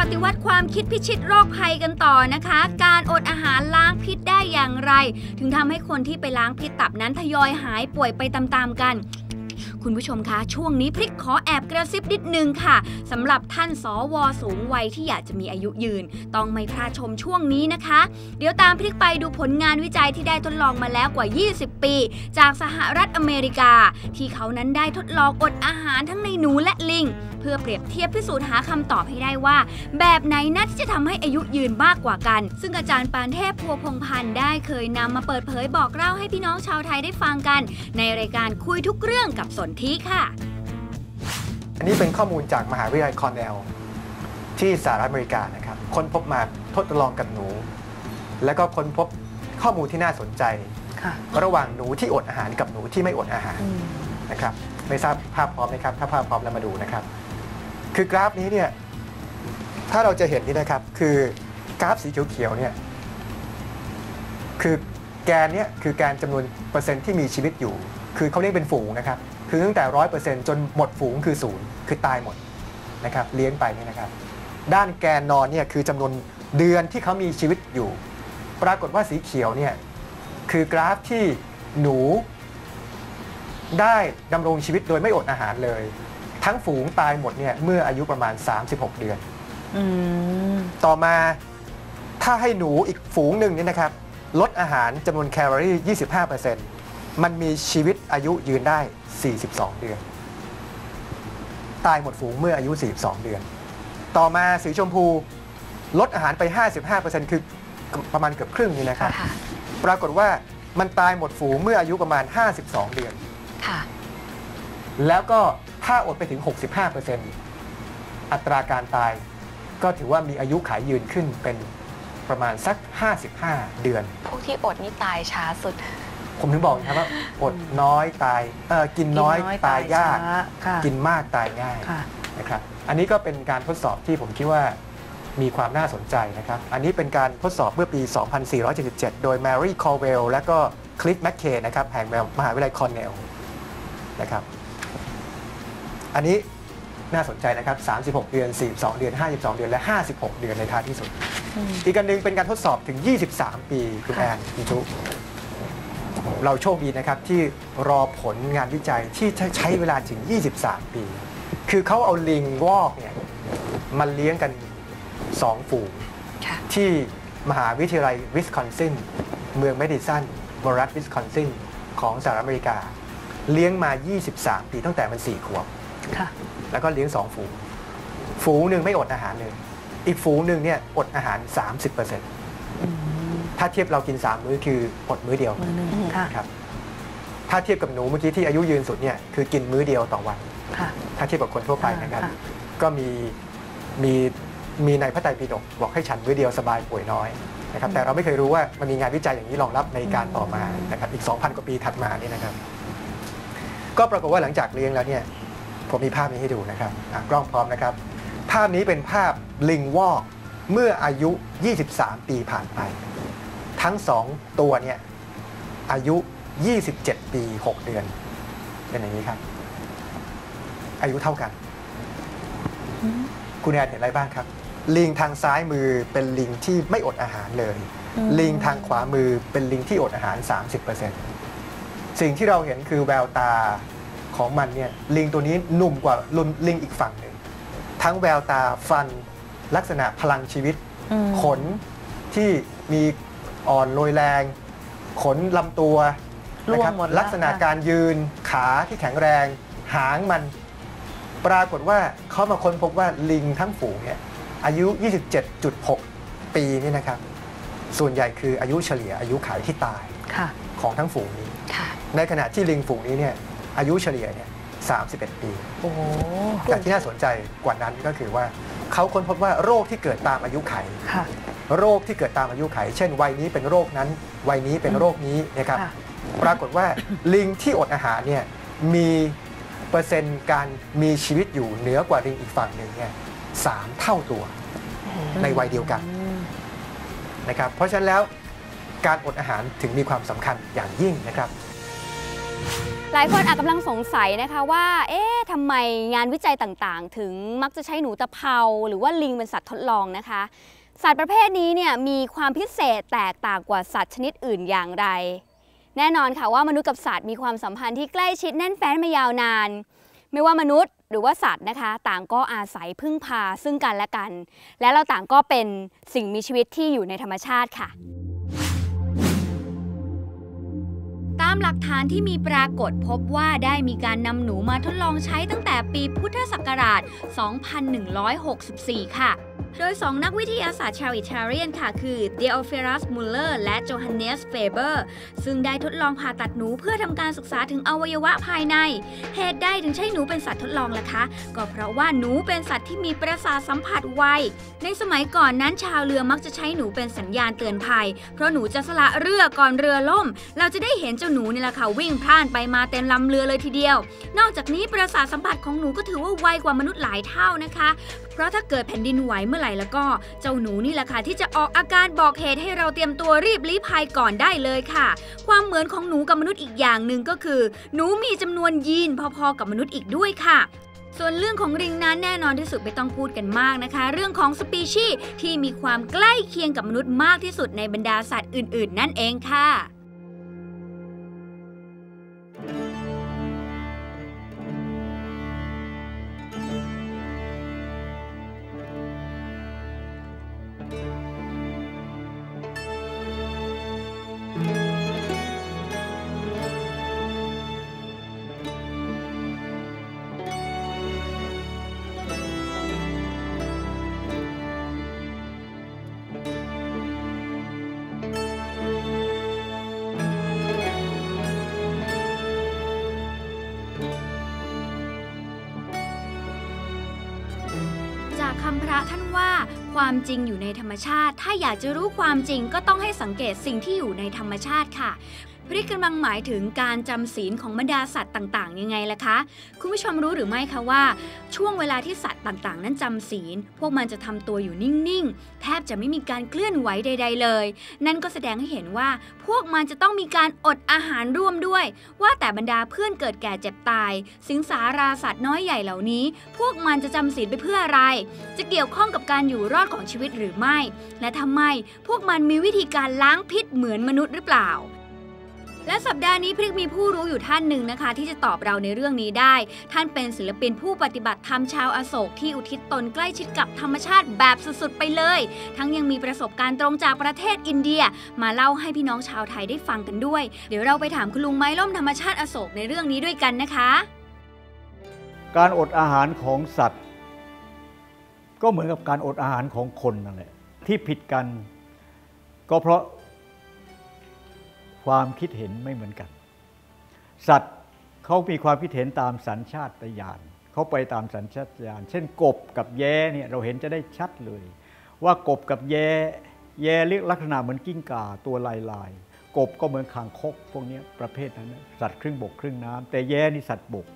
ปฏิวัติความคิดพิชิตโรคภัยกันต่อนะคะ การอดอาหารล้างพิษได้อย่างไร ถึงทำให้คนที่ไปล้างพิษตับนั้นทยอยหายป่วยไปตามๆกัน คุณผู้ชมคะ ช่วงนี้พริกขอแอบกระซิบนิดนึงค่ะสำหรับท่านสวสูงวัยที่อยากจะมีอายุยืน ต้องไม่พลาดชมช่วงนี้นะคะ เดี๋ยวตามพริกไปดูผลงานวิจัยที่ได้ทดลองมาแล้วกว่า 20 ปี จากสหรัฐอเมริกา ที่เขานั้นได้ทดลองอดอาหารทั้งในหนูและลิง เพื่อเปรียบเทียบพิสูจน์หาคำตอบให้ได้ว่า แบบไหนนะที่จะทำให้อายุยืนมากกว่ากัน ซึ่งอาจารย์ปานเทพพัวพงพันธ์ได้เคยนำมาเปิดเผยบอกเล่าให้พี่น้องชาวไทยได้ฟังกัน ในรายการคุยทุกเรื่องกับสนธิค่ะ อันนี้เป็นข้อมูลจากมหาวิทยาลัยคอร์เนลที่สหรัฐอเมริกานะครับ ค้นพบมาทดลองกับหนู แล้วก็ค้นพบข้อมูลที่น่าสนใจค่ะระหว่างหนูที่อดอาหารกับหนูที่ไม่อดอาหารอืมนะครับไม่ทราบภาพพร้อมไหมครับ ถ้าภาพพร้อมแล้วมาดูนะครับ คือกราฟนี้เนี่ยถ้าเราจะเห็นนี่นะครับคือกราฟสีเขียวๆเนี่ยคือแกนเนี่ยคือแกนจำนวนเปอร์เซ็นต์ที่มีชีวิตอยู่ คือเขาเรียกเป็นฝูงนะครับ คือตั้งแต่ร้อยเปอร์เซ็นต์จนหมดฝูงคือศูนย์คือตายหมดนะครับเลี้ยงไปเนี่ยนะครับ ด้านแกนนอนเนี่ยคือจำนวนเดือนที่เขามีชีวิตอยู่ ปรากฏว่าสีเขียวเนี่ยคือกราฟที่หนูได้ดำรงชีวิตโดยไม่อดอาหารเลย ทั้งฝูงตายหมดเนี่ยเมื่ออายุประมาณ 36 เดือนอืมต่อมาถ้าให้หนูอีกฝูงหนึ่งเนี่ยนะครับ ลดอาหารจำนวนแคลอรี่ 25% มันมีชีวิตอายุยืนได้ 42 เดือน ตายหมดฝูงเมื่ออายุ 42 เดือน ต่อมาสีชมพูลดอาหารไป 55%คือประมาณเกือบครึ่งนี่นะครับค่ะปรากฏว่ามันตายหมดฝูงเมื่ออายุประมาณ 52 เดือนค่ะแล้วก็ถ้าอดไปถึง 65%อัตราการตายก็ถือว่ามีอายุขายยืนขึ้นเป็นประมาณสัก 55 เดือน พวกที่อดนี่ตายช้าสุด ผมถึงบอกนะครับว่าอดน้อยตายเออกินน้อยตายยาก ช้ค่ะกินมากตายง่ายค่ะ นะครับอันนี้ก็เป็นการทดสอบที่ผมคิดว่ามีความน่าสนใจนะครับ อันนี้เป็นการทดสอบเมื่อปี 2477 โดย Mary Colwell และก็ Cliff McKay นะครับแห่งมหาวิทยาลัยคอนเนลนะครับอันนี้น่าสนใจนะครับ 36 เดือน 42 เดือน 52 เดือน และ 56 เดือนในท้ายที่สุด อืม อีกอันหนึงเป็นการทดสอบถึง 23 ปีคุณแอนคุณชุ เราโชคดีนะครับที่รอผลงานวิจัยที่ใช้เวลาถึง 23 ปี คือเขาเอาลิงวอกเนี่ยมาเลี้ยงกัน 2 ฝูงค่ะที่มหาวิทยาลัยวิสคอนซินเมืองเมดิสันรัฐวิสคอนซินของสหรัฐอเมริกา เลี้ยงมา 23 ปีตั้งแต่มัน 4 ขวบค่ะแล้วก็เลี้ยง 2 ฝูง ฝูงหนึ่งไม่อดอาหารเลย อีกฝูงหนึ่งเนี่ยอดอาหาร 30%อืม ถ้าเทียบเรากิน 3 มื้อคืออดมื้อเดียวมือหนึ่งค่ะครับถ้าเทียบกับหนูเมื่อกี้ที่อายุยืนสุดเนี่ยคือกินมื้อเดียวต่อวัน ค่ะ ถ้าเทียบกับคนทั่วไปนะครับค่ะ ก็มีมีมีในพระไตรปิฎกบอกให้ฉันมื้อเดียวสบายป่วยน้อยนะครับแต่เราไม่เคยรู้ว่ามันมีงานวิจัยอย่างนี้รองรับในการต่อมานะครับอีก 2,000 กว่าปีถัดมานี่นะครับ ก็ปรากฏว่าหลังจากเลี้ยงแล้วเนี่ยผมมีภาพนี้ให้ดูนะครับอะกล้องพร้อมนะครับ ภาพนี้เป็นภาพลิงวอกเมื่ออายุ 23 ปีผ่านไป ทั้งสองตัวเนี่ยอายุ 27 ปี 6 เดือน เป็นอย่างนี้ครับ อายุเท่ากัน คุณแอนเห็นอะไรบ้างครับ ลิงทางซ้ายมือเป็นลิงที่ไม่อดอาหารเลยอืมลิงทางขวามือเป็นลิงที่อดอาหาร 30%สิ่งที่เราเห็นคือแววตาของมันเนี่ยลิงตัวนี้หนุ่มกว่าลุนลิงอีกฝั่งหนึ่ง ทั้งแววตาฟันลักษณะพลังชีวิตอืมขนที่มี อ่อนโรยแรง ขนลำตัวร่นะวคงรับหมดแล้วลักษณะค่ะ การยืนขาที่แข็งแรง หางมันปรากฏว่าเขามาค้นพบว่าลิงทั้งฝูงเนี่ยอายุ 27.6 ปีนี่นะครับ ส่วนใหญ่คืออายุเฉลี่ยอายุขัยที่ตายค่ะ ของทั้งฝูงนี้ ค่ะ ในขณะที่ลิงฝูงนี้เนี่ยอายุเฉลี่ยเนี่ย31 ปี โอ้โห แต่ที่น่าสนใจกว่านั้นก็คือว่าเขาค้นพบว่าโรคที่เกิดตามอายุไข ค่ะ โรคที่เกิดตามอายุไข เช่นวัยนี้เป็นโรคนั้น วัยนี้เป็นโรคนี้นะครับค่ะปรากฏว่าลิงที่อดอาหารเนี่ยมีเปอร์เซ็นต์การมีชีวิตอยู่เหนือกว่าลิงอีกฝั่งหนึ่งเนี่ยสามเท่าตัวในวัยเดียวกันอืมนะครับ เพราะฉะนั้นแล้วการอดอาหารถึงมีความสำคัญอย่างยิ่งนะครับหลายคนอาจกำลังสงสัยนะคะว่า เอ๊ะทำไมงานวิจัยต่างๆ ถึงมักจะใช้หนูตะเภาหรือว่าลิงเป็นสัตว์ทดลองนะคะ สัตว์ประเภทนี้เนี่ยมีความพิเศษแตกต่างกว่าสัตว์ชนิดอื่นอย่างไร แน่นอนค่ะว่ามนุษย์กับสัตว์มีความสัมพันธ์ที่ใกล้ชิดแน่นแฟ้นมายาวนาน ไม่ว่ามนุษย์หรือว่าสัตว์นะคะ ต่างก็อาศัยพึ่งพาซึ่งกันและกัน และเราต่างก็เป็นสิ่งมีชีวิตที่อยู่ในธรรมชาติค่ะ ตามหลักฐานที่มีปรากฏพบว่าได้มีการนำหนูมาทดลองใช้ตั้งแต่ปีพุทธศักราช 2164 ค่ะ โดย 2 นักวิทยาศาสตร์ชาวอิตาเลียนค่ะ คือ d e o f e r u s Muller และ Johannes Faber ซึ่งได้ทดลองผ่าตัดหนูเพื่อทำการศึกษาถึงอวัยวะภายใน เหตุใดถึงใช้หนูเป็นสัตว์ทดลองล่ะคะ ก็เพราะว่าหนูเป็นสัตว์ที่มีประสาทสัมผัสไว ในสมัยก่อนนั้นชาวเรือมักจะใช้หนูเป็นสัญญาณเตือนภัย เพราะหนูจะสละเรือก่อนเรือล่ม เราจะได้เห็นเจ้าหนูนี่แหละค่ะวิ่งพล่านไปมาเต็มลำเรือเลยทีเดียว นอกจากนี้ประสาทสัมผัสของหนูก็ถือว่าไวกว่ามนุษย์หลายเท่านะคะ ราะถ้าเกิดแผ่นดินไหวเมื่อไหร่แล้วก็ เจ้าหนูนี่แหละค่ะที่จะออกอาการบอกเหตุให้เราเตรียมตัวรีบลี้ภัยก่อนได้เลยค่ะ ความเหมือนของหนูกับมนุษย์อีกอย่างหนึ่งก็คือ หนูมีจำนวนยีนพอๆกับมนุษย์อีกด้วยค่ะส่วนเรื่องของริงนั้นแน่นอนที่สุดไม่ต้องพูดกันมากนะคะ เรื่องของสปีชีส์ที่มีความใกล้เคียงกับมนุษย์มากที่สุดในบรรดาสัตว์อื่น ๆ นั่นเองค่ะ ความจริงอยู่ในธรรมชาติ ถ้าอยากจะรู้ความจริงก็ต้องให้สังเกตสิ่งที่อยู่ในธรรมชาติค่ะ พริกกำลังหมายถึงการจำศีลของบรรดาสัตว์ต่างๆ ยังไงล่ะคะ คุณผู้ชมรู้หรือไม่คะว่า ช่วงเวลาที่สัตว์ต่างๆ นั้นจำศีล พวกมันจะทำตัวอยู่นิ่งๆ แทบจะไม่มีการเคลื่อนไหวใด ๆ เลย นั่นก็แสดงให้เห็นว่าพวกมันจะต้องมีการอดอาหารร่วมด้วย ว่าแต่บรรดาเพื่อนเกิดแก่เจ็บตาย สิงสาราสัตว์น้อยใหญ่เหล่านี้ พวกมันจะจำศีลไปเพื่ออะไร จะเกี่ยวข้องกับการอยู่รอดของชีวิตหรือไม่ และทำไมพวกมันมีวิธีการล้างพิษเหมือนมนุษย์หรือเปล่า และสัปดาห์นี้พริกมีผู้รู้อยู่ท่านหนึ่งนะคะ ที่จะตอบเราในเรื่องนี้ได้ ท่านเป็นศิลปินผู้ปฏิบัติธรรมชาวอโศกที่อุทิศตนใกล้ชิดกับธรรมชาติแบบสุดๆไปเลย ทั้งยังมีประสบการณ์ตรงจากประเทศอินเดีย มาเล่าให้พี่น้องชาวไทยได้ฟังกันด้วย เดี๋ยวเราไปถามคุณลุงไม้ล่มธรรมชาติอโศกในเรื่องนี้ด้วยกันนะคะ การอดอาหารของสัตว์ ก็เหมือนกับการอดอาหารของคนนั่นแหละที่ผิดกัน ก็เพราะ ความคิดเห็นไม่เหมือนกัน สัตว์เขามีความคิดเห็นตามสัญชาตญาณเขาไปตามสัญชาตญาณเช่นกบกับแย้เนี่ยเราเห็นจะได้ชัดเลย ว่ากบกับแย้แย้เรียกลักษณะเหมือนกิ้งก่าตัวลายลายๆกบก็เหมือนคางคกพวกนี้ประเภทนั้นสัตว์ครึ่งบกครึ่งน้ำแต่แย้นี่สัตว์บก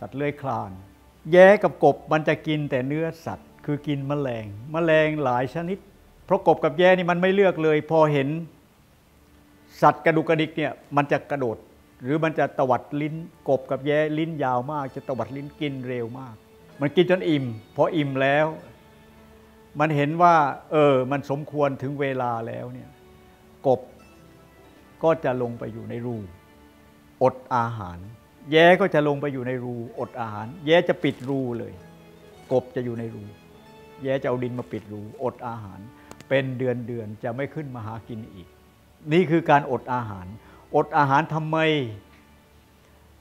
สัตว์เลื้อยคลาน แย้กับกบมันจะกินแต่เนื้อสัตว์ คือกินแมลง แมลงหลายชนิด เพราะกบกับแย้นี่มันไม่เลือกเลย พอเห็น สัตว์กระดุกกระดิกเนี่ยมันจะกระโดด หรือมันจะตวัดลิ้นกบกับแย้ลิ้นยาวมาก จะตวัดลิ้นกินเร็วมาก มันกินจนอิ่มพออิ่มแล้ว มันเห็นว่าเออมันสมควรถึงเวลาแล้วเนี่ยกบก็จะลงไปอยู่ในรูอดอาหาร แย้ก็จะลงไปอยู่ในรูอดอาหาร แย้จะปิดรูเลย กบจะอยู่ในรู แย้จะเอาดินมาปิดรูอดอาหาร เป็นเดือนเดือนจะไม่ขึ้นมาหากินอีก นี่คือการอดอาหาร อดอาหารทำไม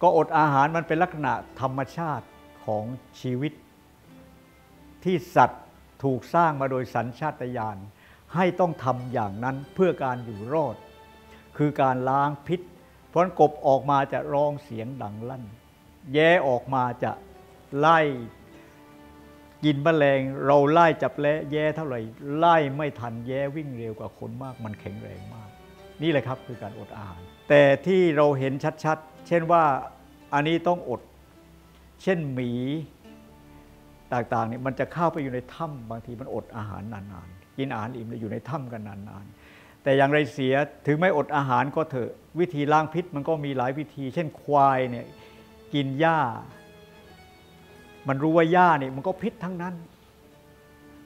ก็อดอาหารมันเป็นลักษณะธรรมชาติของชีวิต ที่สัตว์ถูกสร้างมาโดยสัญชาตญาณให้ต้องทำอย่างนั้นเพื่อการอยู่รอด คือการล้างพิษ เพราะกบออกมาจะร้องเสียงดังลั่น แย้ออกมาจะไล่กินแมลง เราไล่จับแล้แย้เท่าไหร่ ไล่ไม่ทันแย้วิ่งเร็วกว่าคนมากมันแข็งแรงมาก นี่แหละครับคือการอดอาหาร แต่ที่เราเห็นชัดๆ เช่นว่าอันนี้ต้องอด เช่นหมีต่างๆเนี่ยมันจะเข้าไปอยู่ในถ้ำบางทีมันอดอาหารนานๆ กินอาหารอิ่มแล้อยู่ในถ้ำกันนานๆ แต่อย่างไรเสียถึงไม่อดอาหารก็เถอะวิธีล้างพิษมันก็มีหลายวิธี เช่นควายเนี่ยกินหญ้า มันรู้ว่าหญ้านี่มันก็พิษทั้งนั้น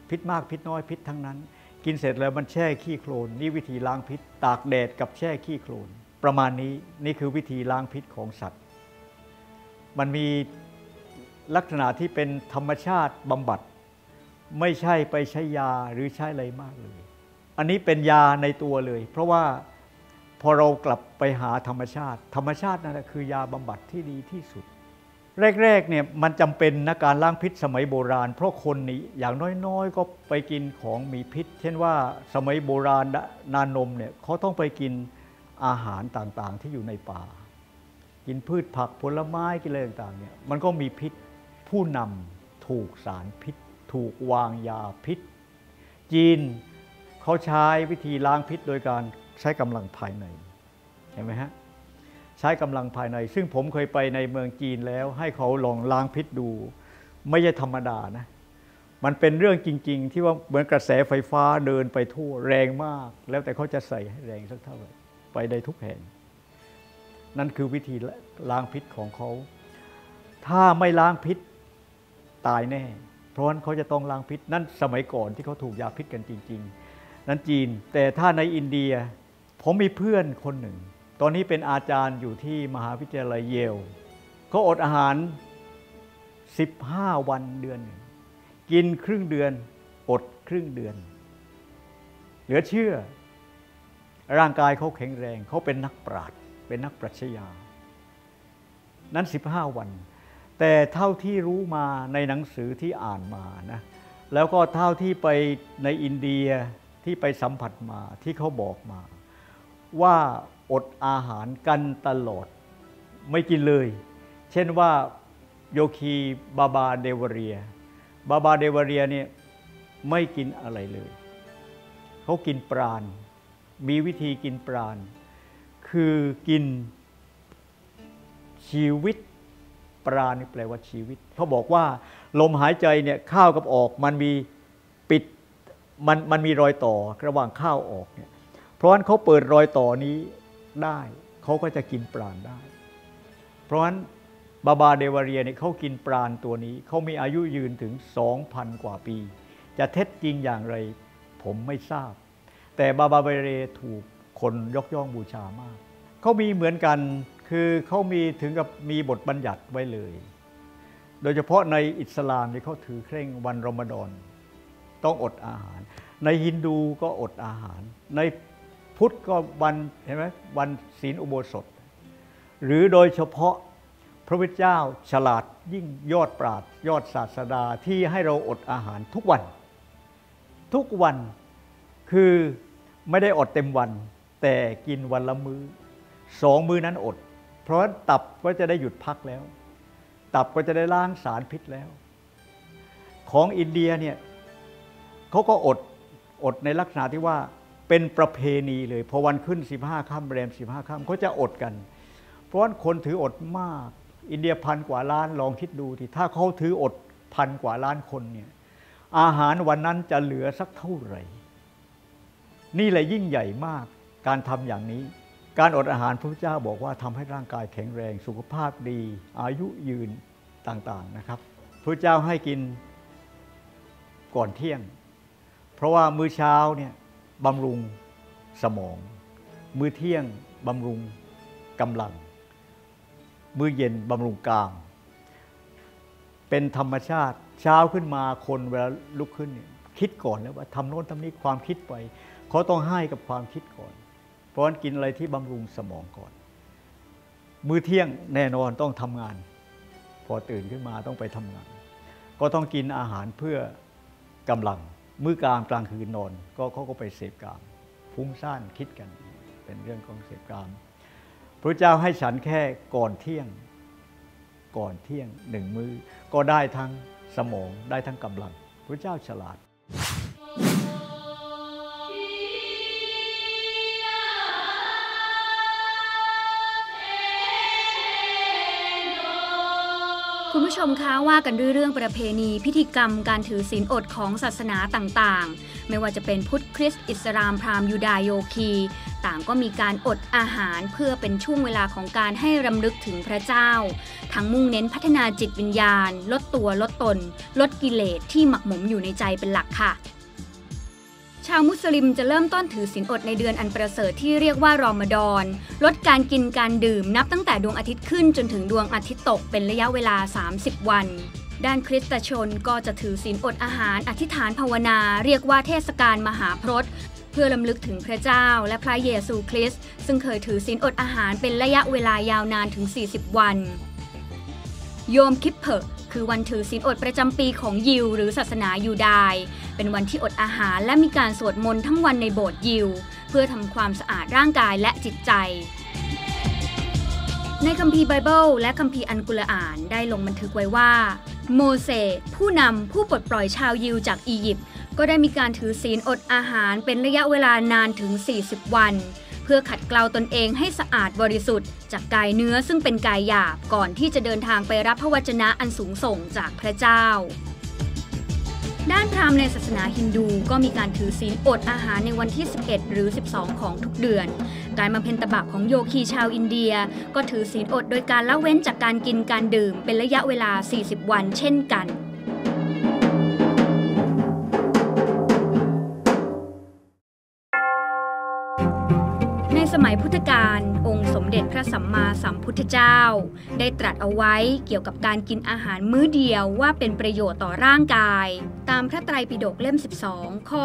พิษมากพิษน้อยพิษทั้งนั้น กินเสร็จแล้วมันแช่ขี้โคลนนี่วิธีล้างพิษ ตากแดดกับแช่ขี้โคลนประมาณนี้นี่คือวิธีล้างพิษของสัตว์ มันมีลักษณะที่เป็นธรรมชาติบำบัด ไม่ใช่ไปใช้ยาหรือใช้อะไรมากเลย อันนี้เป็นยาในตัวเลย เพราะว่าพอเรากลับไปหาธรรมชาติ ธรรมชาตินั่นแหละคือ ยาบำบัดที่ดีที่สุด แรกๆเนี่ยมันจำเป็นนะการล้างพิษสมัยโบราณ เพราะคนนี้อย่างน้อยๆ ก็ไปกินของมีพิษ เช่นว่าสมัยโบราณนานมเนี่ยเขาต้องไปกินอาหารต่างๆที่อยู่ในป่า กินพืชผักผลไม้กินอะไรต่างๆเนี่ยมันก็มีพิษผู้นำถูกสารพิษ ถูกวางยาพิษ จีนเขาใช้วิธีล้างพิษโดยการใช้กำลังภายในเห็นไหมฮะ ช้กำลังภายใน ซึ่งผมเคยไปในเมืองจีนแล้ว ให้เขาลองล้างพิษดู ไม่ใช่ธรรมดานะมันเป็นเรื่องจริง ๆ ที่ว่าเหมือนกระแสไฟฟ้าเดินไปทั่วแรงมาก แล้วแต่เขาจะใส่แรงสักเท่าไหร่ไปได้ทุกแห่ง นั่นคือวิธีล้างพิษของเขา ถ้าไม่ล้างพิษตายแน่ เพราะฉะนั้นเขาจะต้องล้างพิษนั่นสมัยก่อนที่เขาถูกยาพิษกันจริง ๆ นั้นจีนแต่ถ้าในอินเดีย ผมมีเพื่อนคนหนึ่ง ตอนนี้เป็นอาจารย์อยู่ที่มหาวิทยาลัยเยลเขาอดอาหาร 15 วันเดือนหนึ่งกินครึ่งเดือน อดครึ่งเดือน เหลือเชื่อ ร่างกายเขาแข็งแรง เขาเป็นนักปราชญ์เป็นนักปรัชญา นั้น 15 วัน แต่เท่าที่รู้มาในหนังสือที่อ่านมานะแล้วก็เท่าที่ไปในอินเดียที่ไปสัมผัสมาที่เขาบอกมาว่า อดอาหารกันตลอด ไม่กินเลย เช่นว่าโยคีบาบาเดวเรีย บาบาเดวเรียเนี่ยไม่กินอะไรเลย เขากินปราณ มีวิธีกินปราณ คือกินชีวิตปราณนี่แปลว่าชีวิต เขาบอกว่าลมหายใจเนี่ยเข้ากับออกมันมีปิดมันมันมีรอยต่อระหว่างเข้าออกเนี่ยเพราะฉะนั้นเขาเปิดรอยต่อนี้ ได้ เขาก็จะกินปราณได้ เพราะฉะนั้นบาบาเดวาเรียเนี่ยเขากินปราณตัวนี้ เขามีอายุยืนถึง 2,000 กว่าปี จะเท็จจริงอย่างไรผมไม่ทราบ แต่บาบาเดวาเรียถูกคนยกย่องบูชามาก เขามีเหมือนกันคือเขามีถึงกับมีบทบัญญัติไว้เลย โดยเฉพาะในอิสลามที่ยเขาถือเคร่งวันรอมฎอนต้องอดอาหาร ในฮินดูก็อดอาหาร ใน พุทธก็วันเห็นไหมวันศีลอุโบสถ หรือโดยเฉพาะพระพุทธเจ้าฉลาดยิ่งยอดปราดยอดศาสดาที่ให้เราอดอาหารทุกวัน ทุกวันคือไม่ได้อดเต็มวัน แต่กินวันละมือ้อสองมื้อนั้นอด เพราะตับก็จะได้หยุดพักแล้ว ตับก็จะได้ล้างสารพิษแล้ว ของอินเดียเนี่ยเขาก็อดอดในลักษณะที่ว่า เป็นประเพณีเลย พอวันขึ้น 15ค่ำแรม 15ค่ำเขาจะอดกัน เพราะว่าคนถืออดมาก อินเดียพันกว่าล้านลองคิดดูที่ถ้าเขาถืออดพันกว่าล้านคนเนี่ยอาหารวันนั้นจะเหลือสักเท่าไหร่ นี่แหละยิ่งใหญ่มากการทำอย่างนี้ การอดอาหารพระพุทธเจ้าบอกว่าทำให้ร่างกายแข็งแรง สุขภาพดี อายุยืนต่างๆนะครับพระเจ้าให้กินก่อนเที่ยง เพราะว่ามื้อเช้าเนี่ย บำรุงสมอง มื้อเที่ยงบำรุงกำลัง มื้อเย็นบำรุงกาม เป็นธรรมชาติเช้าขึ้นมาคนเวลาลุกขึ้น คิดก่อนแล้วว่าทำโน้นทำนี้ความคิดไปเขาต้องให้กับความคิดก่อน เพราะฉะนั้นกินอะไรที่บำรุงสมองก่อน มื้อเที่ยงแน่นอนต้องทำงาน พอตื่นขึ้นมาต้องไปทำงาน ก็ต้องกินอาหารเพื่อกำลัง มื้อกลางกลางคืนนอนก็เขาก็ไปเสพกามฟุ้งซ่านคิดกันเป็นเรื่องของเสพกามพระเจ้าให้ฉันแค่ก่อนเที่ยง ก่อนเที่ยงหนึ่งมือ้อก็ได้ทั้งสมองได้ทั้งกำลัง พระเจ้าฉลาด ผู้ชมคะว่ากันด้วยเรื่องประเพณีพิธีกรรมการถือศีลอดของศาสนาต่างๆ ไม่ว่าจะเป็นพุทธคริสต์อิสลามพราหมณ์ยูดายโยคี ต่างก็มีการอดอาหารเพื่อเป็นช่วงเวลาของการให้รำลึกถึงพระเจ้า ทั้งมุ่งเน้นพัฒนาจิตวิญญาณ ลดตัวลดตน ลดกิเลสที่หมักหมมอยู่ในใจเป็นหลักค่ะ ชาวมุสลิมจะเริ่มต้นถือศีลอดในเดือนอันประเสริฐที่เรียกว่ารอมฎอน ลดการกินการดื่มนับตั้งแต่ดวงอาทิตย์ขึ้นจนถึงดวงอาทิตย์ตกเป็นระยะเวลา 30 วัน ด้านคริสตชนก็จะถือศีลอดอาหาร อธิษฐานภาวนา เรียกว่าเทศกาลมหาพรตเพื่อลำลึกถึงพระเจ้าและพระเยซูคริสต์ซึ่งเคยถือศีลอดอาหารเป็นระยะเวลายาวนานถึง 40 วัน โยมคิปเพอร์คือวันถือศีลอดประจำปีของยิวหรือศาสนายูดายเป็นวันที่อดอาหารและมีการสวดมนต์ทั้งวันในโบสถ์ยิว เพื่อทำความสะอาดร่างกายและจิตใจในคัมภีร์ไบเบิลและคัมภีร์อันกุรอานได้ลงบันทึกไว้ว่า โมเสสผู้นำผู้ปลดปล่อยชาวยิวจากอียิปต์ก็ได้มีการถือศีลอดอาหารเป็นระยะเวลานานถึง 40 วัน เพื่อขัดเกลาตนเองให้สะอาดบริสุทธิ์ จากกายเนื้อซึ่งเป็นกายหยาบก่อนที่จะเดินทางไปรับพระวจนะอันสูงส่งจากพระเจ้า ด้านพราหมณ์ในศาสนาฮินดูก็มีการถือศีลอดอาหารในวันที่ 11 หรือ 12 ของทุกเดือน การบำเพ็ญตบะของโยคีชาวอินเดีย ก็ถือศีลอดโดยการละเว้นจากการกินการดื่มเป็นระยะเวลา 40 วันเช่นกัน สมัยพุทธกาลองค์สมเด็จพระสัมมาสัมพุทธเจ้า ได้ตรัสเอาไว้เกี่ยวกับการกินอาหารมื้อเดียวว่าเป็นประโยชน์ต่อร่างกาย ตามพระไตรปิฎกเล่ม 12 ข้อ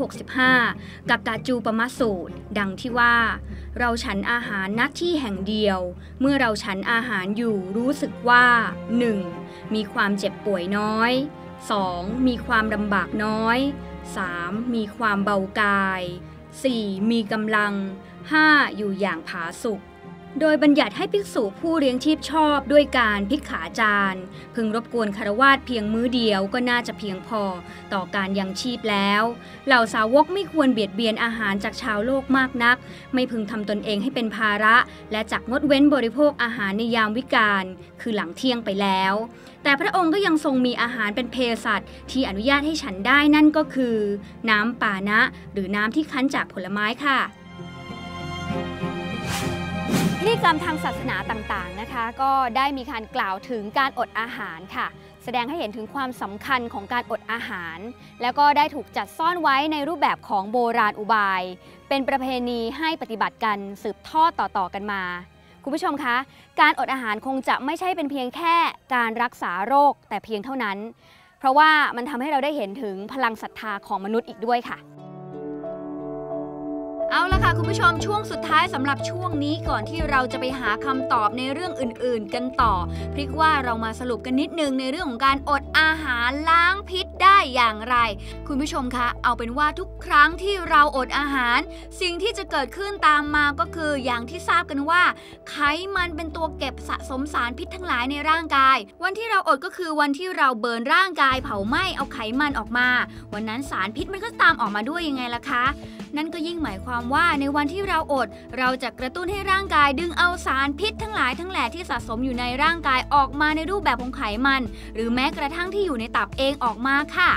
265 กักกาจูปมสูตร ดังที่ว่า เราฉันอาหารณที่แห่งเดียว เมื่อเราฉันอาหารอยู่รู้สึกว่า 1. มีความเจ็บป่วยน้อย 2. มีความลำบากน้อย 3. มีความเบากาย 4. มีกำลัง 5. อยู่อย่างผาสุกโดยบัญญัติให้ภิกษุผู้เลี้ยงชีพชอบด้วยการพิกขาจารพึงรบกวนคารวาสเพียงมื้อเดียวก็น่าจะเพียงพอต่อการยังชีพแล้ว เหล่าสาวกไม่ควรเบียดเบียนอาหารจากชาวโลกมากนัก ไม่พึงทำตนเองให้เป็นภาระ และจักงดเว้นบริโภคอาหารในยามวิกาลคือหลังเที่ยงไปแล้ว แต่พระองค์ก็ยังทรงมีอาหารเป็นเภสัชที่อนุญาตให้ฉันได้นั่นก็คือ น้ำปานะ หรือน้ำที่คั้นจากผลไม้ค่ะพิธีกรรมทางศาสนาต่างๆนะคะ ก็ได้มีการกล่าวถึงการอดอาหารค่ะ แสดงให้เห็นถึงความสำคัญของการอดอาหาร แล้วก็ได้ถูกจัดซ่อนไว้ในรูปแบบของโบราณอุบาย เป็นประเพณีให้ปฏิบัติกันสืบทอดต่อๆกันมา คุณผู้ชมคะ การอดอาหารคงจะไม่ใช่เป็นเพียงแค่การรักษาโรคแต่เพียงเท่านั้น เพราะว่ามันทำให้เราได้เห็นถึงพลังศรัทธาของมนุษย์อีกด้วยค่ะ เอาละค่ะคุณผู้ชมช่วงสุดท้ายสำหรับช่วงนี้ก่อนที่เราจะไปหาคำตอบในเรื่องอื่น ๆ กันต่อ พริกว่าเรามาสรุปกันนิดนึงในเรื่องของการอดอาหารล้างพิษได้อย่างไร คุณผู้ชมคะเอาเป็นว่าทุกครั้งที่เราอดอาหาร สิ่งที่จะเกิดขึ้นตามมาก็คืออย่างที่ทราบกันว่า ไขมันเป็นตัวเก็บสะสมสารพิษทั้งหลายในร่างกาย วันที่เราอดก็คือวันที่เราเบิร์นร่างกายเผาไหม้เอาไขมันออกมา วันนั้นสารพิษมันก็ตามออกมาด้วยยังไงล่ะคะ นั่นก็ยิ่งหมายความว่าในวันที่เราอด เราจะกระตุ้นให้ร่างกายดึงเอาสารพิษทั้งหลายทั้งแหล่ที่สะสมอยู่ในร่างกายออกมาในรูปแบบของไขมัน หรือแม้กระทั่งที่อยู่ในตับเองออกมาค่ะ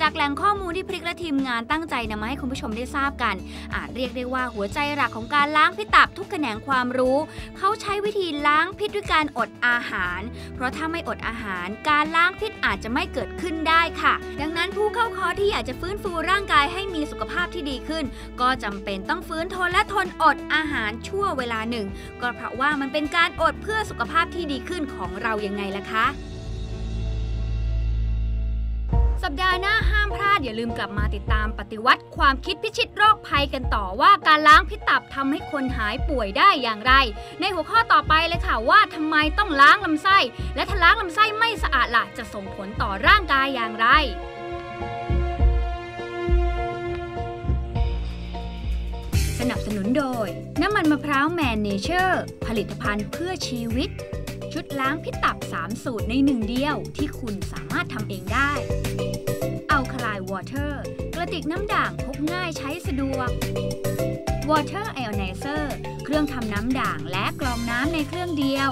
จากแหล่งข้อมูลที่พริกและทีมงานตั้งใจนำมาให้คุณผู้ชมได้ทราบกัน อาจเรียกได้ว่าหัวใจหลักของการล้างพิษตับทุกแขนงความรู้ เขาใช้วิธีล้างพิษด้วยการอดอาหาร เพราะถ้าไม่อดอาหาร การล้างพิษอาจจะไม่เกิดขึ้นได้ค่ะ ดังนั้นผู้เข้าคอร์สที่อยากจะฟื้นฟูร่างกายให้มีสุขภาพที่ดีขึ้น ก็จำเป็นต้องฟื้นทนและทนอดอาหารชั่วเวลาหนึ่ง ก็เพราะว่ามันเป็นการอดเพื่อสุขภาพที่ดีขึ้นของเรายังไงล่ะคะ สัปดาห์หน้าห้ามพลาดอย่าลืมกลับมาติดตามปฏิวัติความคิดพิชิตโรคภัยกันต่อว่าการล้างพิษตับทำให้คนหายป่วยได้อย่างไร ในหัวข้อต่อไปเลยค่ะว่าทำไมต้องล้างลำไส้ และถ้าล้างลำไส้ไม่สะอาดล่ะจะส่งผลต่อร่างกายอย่างไรสนับสนุนโดย น้ำมันมะพร้าวแมนเนเจอร์ ผลิตภัณฑ์เพื่อชีวิต ชุดล้างพิษตับ 3 สูตรในหนึ่งเดียวที่คุณสามารถทำเองได้อัลคลายวอเตอร์กระติกน้ำด่างพกง่ายใช้สะดวก Water Ionizer เครื่องทำน้ำด่างและกรองน้ำในเครื่องเดียว